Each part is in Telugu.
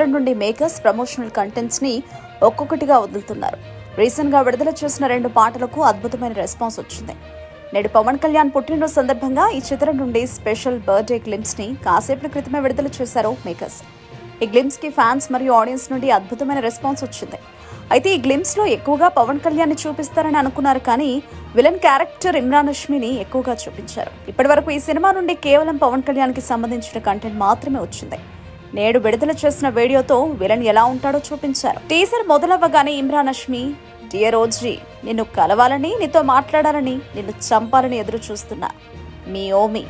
చిత్రం నుండి మేకర్స్ ప్రమోషనల్ కంటెంట్స్ని ఒక్కొక్కటిగా వదులుతున్నారు. రీసెంట్గా విడుదల చేసిన రెండు పాటలకు అద్భుతమైన రెస్పాన్స్ వచ్చింది. నేడు పవన్ కళ్యాణ్ పుట్టినరోజు సందర్భంగా ఈ చిత్రం నుండి స్పెషల్ బర్త్డే గ్లిమ్స్ని కాసేపటి క్రితమే విడుదల చేశారు మేకర్స్. ఈ గ్లిమ్స్కి ఫ్యాన్స్ మరియు ఆడియన్స్ నుండి అద్భుతమైన రెస్పాన్స్ వచ్చింది. అయితే ఈ గ్లిమ్స్లో ఎక్కువగా పవన్ కళ్యాణ్ని చూపిస్తారని అనుకున్నారు కానీ విలన్ క్యారెక్టర్ ఇమ్రాన్ హష్మిని ఎక్కువగా చూపించారు. ఇప్పటివరకు ఈ సినిమా నుండి కేవలం పవన్ కళ్యాణ్కి సంబంధించిన కంటెంట్ మాత్రమే వచ్చింది. నేడు విడుదల చేసిన వీడియోతో విలన్ ఎలా ఉంటాడో చూపించారు. టీజర్ మొదలవ్వగానే ఇమ్రాన్ అష్మి డియర్ ఓజీ నిన్ను కలవాలని నీతో మాట్లాడాలని నిన్ను చంపాలని ఎదురు చూస్తున్నా మీ ఓమి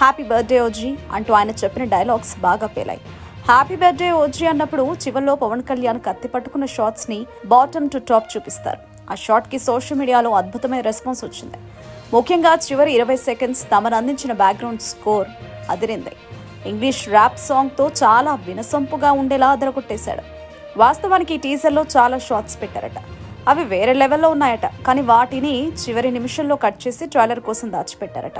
హ్యాపీ బర్త్డే ఓజీ అంటూ ఆయన చెప్పిన డైలాగ్స్ బాగా పేలాయి. హ్యాపీ బర్త్డే ఓజీ అన్నప్పుడు చివరిలో పవన్ కళ్యాణ్ కత్తి పట్టుకున్న షార్ట్స్ని బాటమ్ టు టాప్ చూపిస్తారు. ఆ షార్ట్కి సోషల్ మీడియాలో అద్భుతమైన రెస్పాన్స్ వచ్చింది. ముఖ్యంగా చివరి ఇరవై సెకండ్స్ తమను అందించిన బ్యాక్గ్రౌండ్ స్కోర్ అదిరింది. ఇంగ్లీష్ ర్యాప్ సాంగ్తో చాలా వినసొంపుగా ఉండేలా అదరగొట్టేశాడు. వాస్తవానికి ఈ టీజర్లో చాలా షార్ట్స్ పెట్టారట. అవి వేరే లెవెల్లో ఉన్నాయట కానీ వాటిని చివరి నిమిషంలో కట్ చేసి ట్రైలర్ కోసం దాచిపెట్టారట.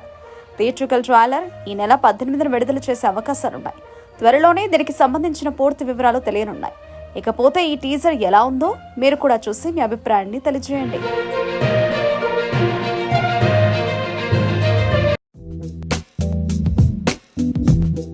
థియేట్రికల్ ట్రైలర్ ఈ నెల పద్దెనిమిదిన విడుదల చేసే అవకాశాలున్నాయి. త్వరలోనే దీనికి సంబంధించిన పూర్తి వివరాలు తెలియనున్నాయి. ఇకపోతే ఈ టీజర్ ఎలా ఉందో మీరు కూడా చూసి మీ అభిప్రాయాన్ని తెలియజేయండి.